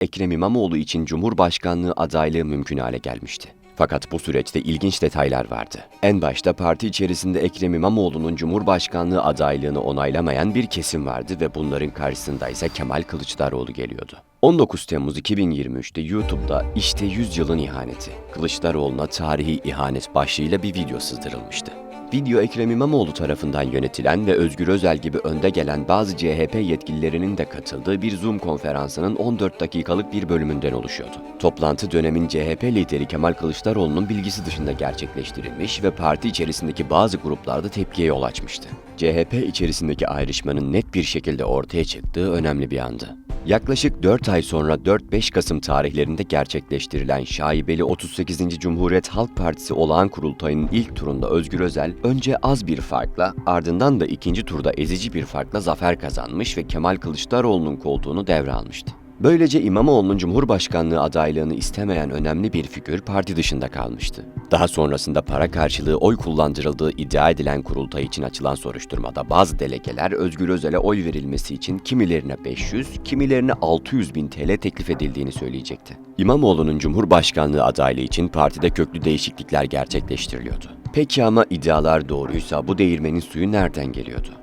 Ekrem İmamoğlu için Cumhurbaşkanlığı adaylığı mümkün hale gelmişti. Fakat bu süreçte ilginç detaylar vardı. En başta parti içerisinde Ekrem İmamoğlu'nun Cumhurbaşkanlığı adaylığını onaylamayan bir kesim vardı ve bunların karşısında ise Kemal Kılıçdaroğlu geliyordu. 19 Temmuz 2023'te YouTube'da İşte 100 Yılın İhaneti, Kılıçdaroğlu'na tarihi ihanet başlığıyla bir video sızdırılmıştı. Video Ekrem İmamoğlu tarafından yönetilen ve Özgür Özel gibi önde gelen bazı CHP yetkililerinin de katıldığı bir Zoom konferansının 14 dakikalık bir bölümünden oluşuyordu. Toplantı dönemin CHP lideri Kemal Kılıçdaroğlu'nun bilgisi dışında gerçekleştirilmiş ve parti içerisindeki bazı gruplarda tepkiye yol açmıştı. CHP içerisindeki ayrışmanın net bir şekilde ortaya çıktığı önemli bir andı. Yaklaşık 4 ay sonra 4-5 Kasım tarihlerinde gerçekleştirilen şaibeli 38. Cumhuriyet Halk Partisi olağan kurultayının ilk turunda Özgür Özel önce az bir farkla ardından da ikinci turda ezici bir farkla zafer kazanmış ve Kemal Kılıçdaroğlu'nun koltuğunu devralmıştı. Böylece İmamoğlu'nun Cumhurbaşkanlığı adaylığını istemeyen önemli bir figür parti dışında kalmıştı. Daha sonrasında para karşılığı oy kullandırıldığı iddia edilen kurultay için açılan soruşturmada bazı delegeler Özgür Özel'e oy verilmesi için kimilerine 500, kimilerine 600 bin TL teklif edildiğini söyleyecekti. İmamoğlu'nun Cumhurbaşkanlığı adaylığı için partide köklü değişiklikler gerçekleştiriliyordu. Peki ama iddialar doğruysa bu değirmenin suyu nereden geliyordu?